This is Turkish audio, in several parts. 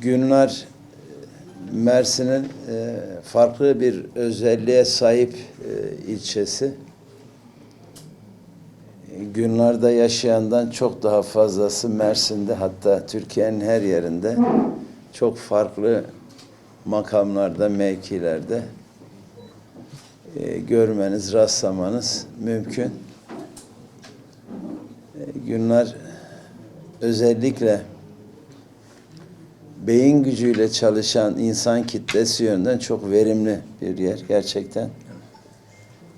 Günler Mersin'in e, farklı bir özelliğe sahip e, ilçesi. Günlerde yaşayandan çok daha fazlası Mersin'de hatta Türkiye'nin her yerinde çok farklı makamlarda, mevkilerde e, görmeniz, rastlamanız mümkün. E, Günler özellikle beyin gücüyle çalışan insan kitlesi yönden çok verimli bir yer gerçekten.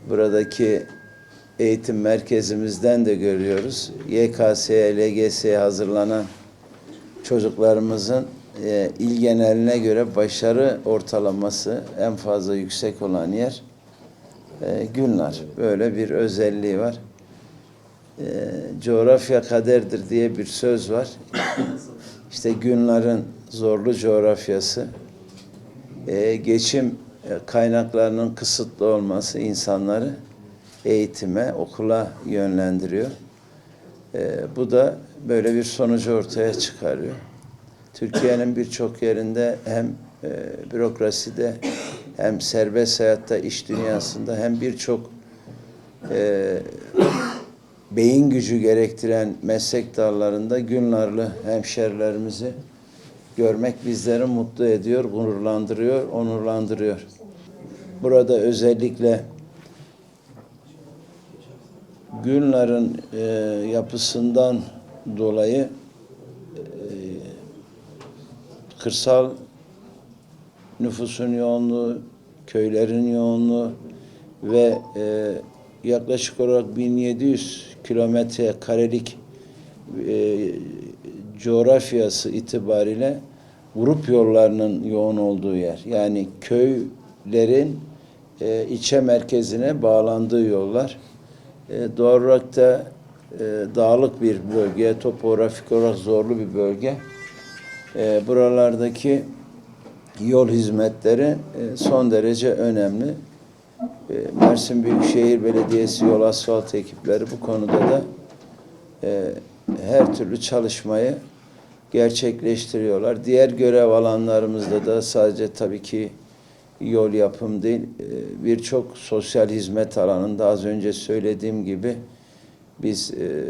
Buradaki eğitim merkezimizden de görüyoruz. YKS'ye, LGS'ye hazırlanan çocuklarımızın e, il geneline göre başarı ortalaması en fazla yüksek olan yer e, Gülnar. Böyle bir özelliği var. E, coğrafya kaderdir diye bir söz var. İşte Günlar'ın zorlu coğrafyası, e, geçim e, kaynaklarının kısıtlı olması insanları eğitime, okula yönlendiriyor. E, bu da böyle bir sonucu ortaya çıkarıyor. Türkiye'nin birçok yerinde hem e, bürokraside hem serbest hayatta, iş dünyasında hem birçok e, beyin gücü gerektiren meslek dallarında Günlarlı hemşerilerimizi görmek bizleri mutlu ediyor, gururlandırıyor, onurlandırıyor. Burada özellikle Günlar'ın e, yapısından dolayı e, kırsal nüfusun yoğunluğu, köylerin yoğunluğu ve e, yaklaşık olarak 1700 kilometre karelik e, coğrafyası itibariyle grup yollarının yoğun olduğu yer. Yani köylerin e, ilçe merkezine bağlandığı yollar. E, doğal olarak da e, dağlık bir bölge, topografik olarak zorlu bir bölge. E, buralardaki yol hizmetleri e, son derece önemli. E, Mersin Büyükşehir Belediyesi yol asfalt ekipleri bu konuda da e, her türlü çalışmayı gerçekleştiriyorlar. Diğer görev alanlarımızda da sadece tabii ki yol yapım değil, e, birçok sosyal hizmet alanında az önce söylediğim gibi biz e,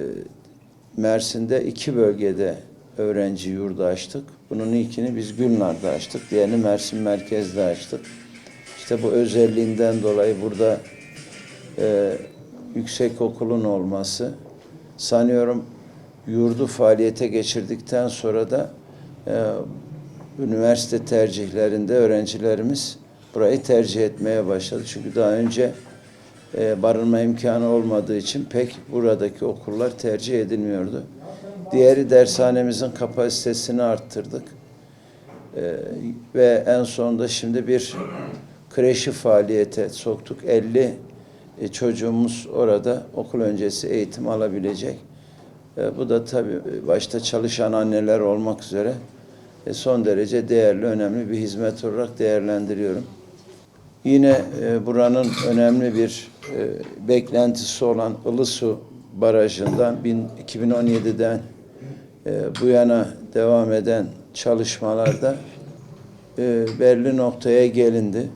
Mersin'de iki bölgede öğrenci yurdu açtık. Bunun ilkini biz Gülnar'da açtık, diğerini Mersin merkezde açtık. İşte bu özelliğinden dolayı burada e, yüksek okulun olması sanıyorum yurdu faaliyete geçirdikten sonra da e, üniversite tercihlerinde öğrencilerimiz burayı tercih etmeye başladı. Çünkü daha önce e, barınma imkanı olmadığı için pek buradaki okullar tercih edilmiyordu. Diğeri dershanemizin kapasitesini arttırdık. E, ve en sonunda şimdi bir kreşi faaliyete soktuk. 50 e, çocuğumuz orada okul öncesi eğitim alabilecek. E, bu da tabii başta çalışan anneler olmak üzere e, son derece değerli, önemli bir hizmet olarak değerlendiriyorum. Yine e, buranın önemli bir e, beklentisi olan Ilısu Barajı'ndan bin- 2017'den e, bu yana devam eden çalışmalarda e, belli noktaya gelindi.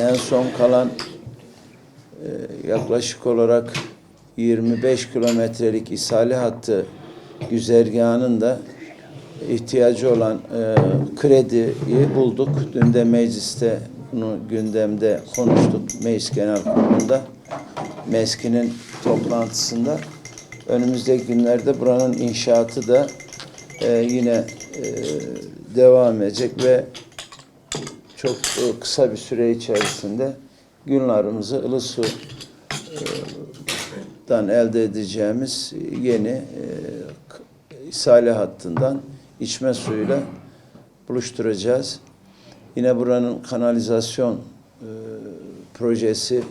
En son kalan e, yaklaşık olarak 25 kilometrelik ishali hattı güzergahının da ihtiyacı olan e, krediyi bulduk. Dün de mecliste bunu gündemde konuştuk. Meclis Genel Kurulu'nda MESKİ'nin toplantısında önümüzdeki günlerde buranın inşaatı da e, yine e, devam edecek ve çok e, kısa bir süre içerisinde günlerimizi Ilısu dan elde edeceğimiz yeni e, k- ishale hattından içme suyuyla buluşturacağız. Yine buranın kanalizasyon e, projesi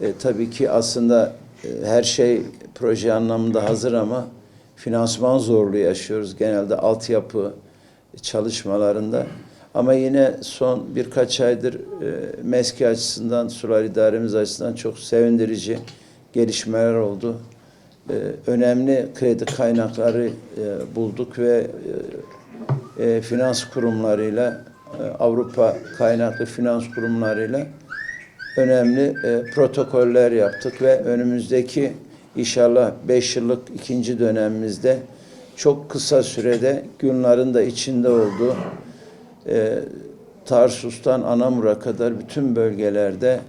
e, tabii ki aslında e, her şey proje anlamında hazır ama finansman zorluğu yaşıyoruz genelde altyapı çalışmalarında. Ama yine son birkaç aydır e, MESKİ açısından, sular idaremiz açısından çok sevindirici gelişmeler oldu. E, önemli kredi kaynakları e, bulduk ve e, e, finans kurumlarıyla, e, Avrupa kaynaklı finans kurumlarıyla önemli e, protokoller yaptık ve önümüzdeki inşallah 5 yıllık ikinci dönemimizde çok kısa sürede günlerin de içinde olduğu e, Tarsus'tan Anamur'a kadar bütün bölgelerde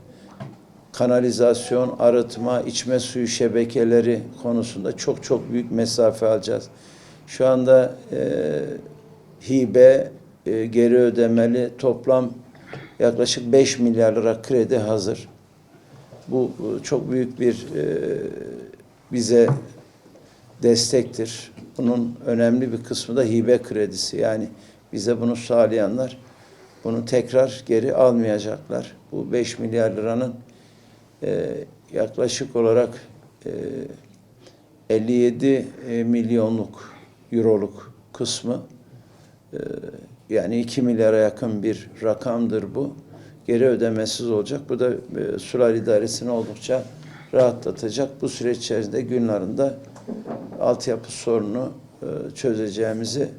kanalizasyon, arıtma, içme suyu şebekeleri konusunda çok çok büyük mesafe alacağız. Şu anda e, hibe, e, geri ödemeli toplam yaklaşık 5 milyar lira kredi hazır. Bu e, çok büyük bir e, bize destektir. Bunun önemli bir kısmı da hibe kredisi. Yani bize bunu sağlayanlar bunu tekrar geri almayacaklar. Bu 5 milyar liranın e, yaklaşık olarak e, 57 e, milyonluk euroluk kısmı e, yani 2 milyara yakın bir rakamdır bu. Geri ödemesiz olacak. Bu da e, sular idaresini oldukça rahatlatacak. Bu süreç içerisinde günlerinde altyapı sorunu e, çözeceğimizi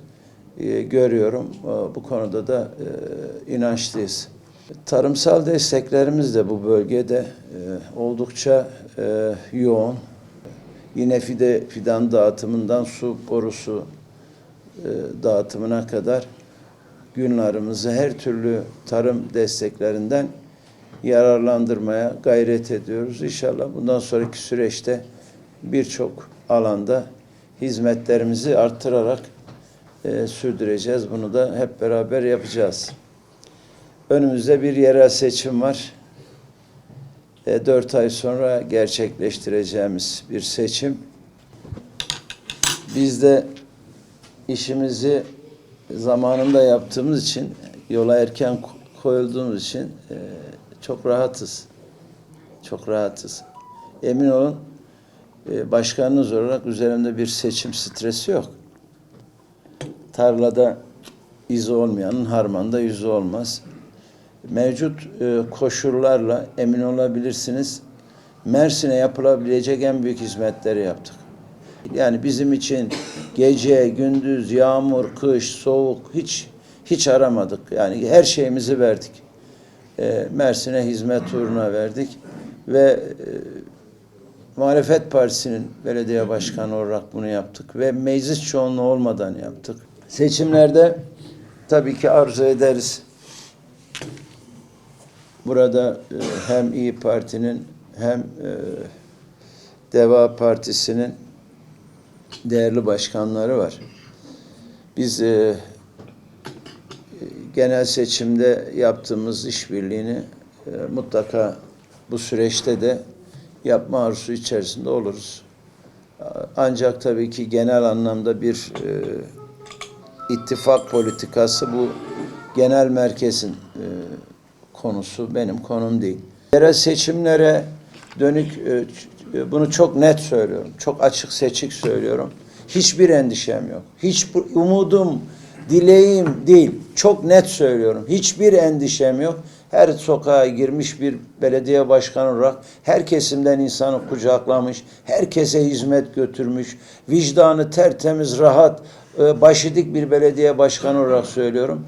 e, görüyorum. E, Bu konuda da e, inançlıyız. Tarımsal desteklerimiz de bu bölgede oldukça yoğun. Yine fide fidan dağıtımından su borusu dağıtımına kadar günlerimizi her türlü tarım desteklerinden yararlandırmaya gayret ediyoruz. İnşallah bundan sonraki süreçte birçok alanda hizmetlerimizi arttırarak e, sürdüreceğiz. Bunu da hep beraber yapacağız. Önümüzde bir yerel seçim var. E, dört ay sonra gerçekleştireceğimiz bir seçim. Biz de işimizi zamanında yaptığımız için, yola erken koyulduğumuz için e, çok rahatız. Çok rahatız. Emin olun e, başkanınız olarak üzerimde bir seçim stresi yok. Tarlada izi olmayanın harmanda yüzü olmaz. Mevcut e, koşullarla emin olabilirsiniz. Mersin'e yapılabilecek en büyük hizmetleri yaptık. Yani bizim için gece, gündüz, yağmur, kış, soğuk hiç hiç aramadık. Yani her şeyimizi verdik. E, Mersin'e hizmet uğruna verdik ve e, Muhalefet Partisi'nin belediye başkanı olarak bunu yaptık ve meclis çoğunluğu olmadan yaptık. Seçimlerde tabii ki arzu ederiz. Burada e, hem İyi Parti'nin hem e, Deva Partisi'nin değerli başkanları var. Biz e, genel seçimde yaptığımız işbirliğini e, mutlaka bu süreçte de yapma arzusu içerisinde oluruz. Ancak tabii ki genel anlamda bir e, ittifak politikası bu genel merkezin e, konusu benim konum değil. Yerel seçimlere dönük e, ç- bunu çok net söylüyorum. Çok açık seçik söylüyorum. Hiçbir endişem yok. Hiç umudum, dileğim değil. Çok net söylüyorum. Hiçbir endişem yok. Her sokağa girmiş bir belediye başkanı olarak her kesimden insanı kucaklamış, herkese hizmet götürmüş, vicdanı tertemiz, rahat, e, başıdik bir belediye başkanı olarak söylüyorum.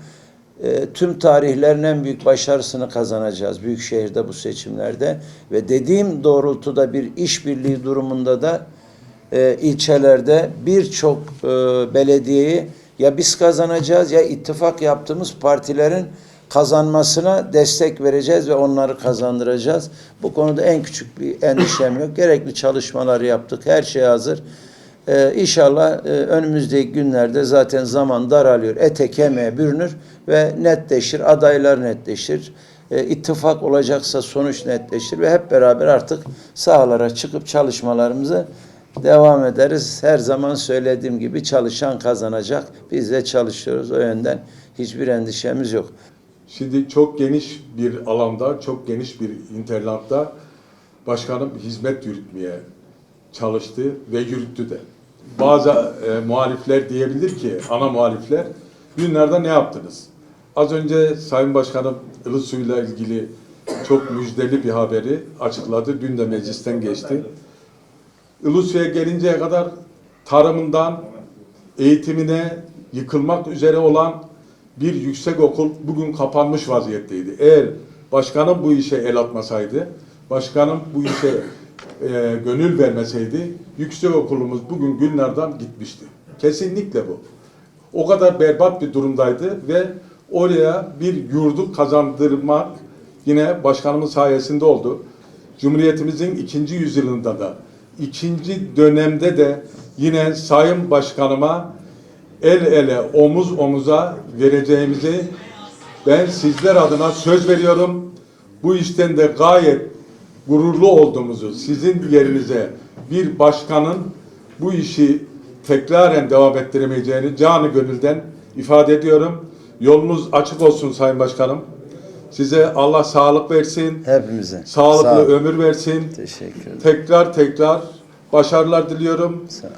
E, tüm tarihlerin en büyük başarısını kazanacağız Büyükşehir'de bu seçimlerde ve dediğim doğrultuda bir işbirliği durumunda da e, ilçelerde birçok e, belediyeyi ya biz kazanacağız ya ittifak yaptığımız partilerin kazanmasına destek vereceğiz ve onları kazandıracağız. Bu konuda en küçük bir endişem yok. Gerekli çalışmaları yaptık. Her şey hazır. Ee, inşallah e, önümüzdeki günlerde zaten zaman daralıyor. Ete kemiğe bürünür ve netleşir. Adaylar netleşir. E, ittifak olacaksa sonuç netleşir ve hep beraber artık sahalara çıkıp çalışmalarımızı devam ederiz. Her zaman söylediğim gibi çalışan kazanacak. Biz de çalışıyoruz. O yönden hiçbir endişemiz yok. Şimdi çok geniş bir alanda, çok geniş bir internatta başkanım hizmet yürütmeye çalıştı ve yürüttü de. Bazı e, muhalifler diyebilir ki, ana muhalifler, günlerde ne yaptınız? Az önce Sayın Başkanım Ilısu'yla ilgili çok müjdeli bir haberi açıkladı. Dün de meclisten geçti. Ilısu'ya gelinceye kadar tarımından eğitimine, yıkılmak üzere olan bir yüksek okul bugün kapanmış vaziyetteydi. Eğer başkanım bu işe el atmasaydı, başkanım bu işe e, gönül vermeseydi yüksek okulumuz bugün günlerden gitmişti. Kesinlikle bu. O kadar berbat bir durumdaydı ve oraya bir yurdu kazandırmak yine başkanımın sayesinde oldu. Cumhuriyetimizin ikinci yüzyılında da, ikinci dönemde de yine Sayın Başkanıma el ele, omuz omuza vereceğimizi ben sizler adına söz veriyorum. Bu işten de gayet gururlu olduğumuzu, sizin yerinize bir başkanın bu işi tekraren devam ettiremeyeceğini canı gönülden ifade ediyorum. Yolunuz açık olsun Sayın Başkanım. Size Allah sağlık versin, Hepimize. sağlıklı Sağ ömür versin. Teşekkür ederim. Tekrar tekrar başarılar diliyorum. Sağ ol.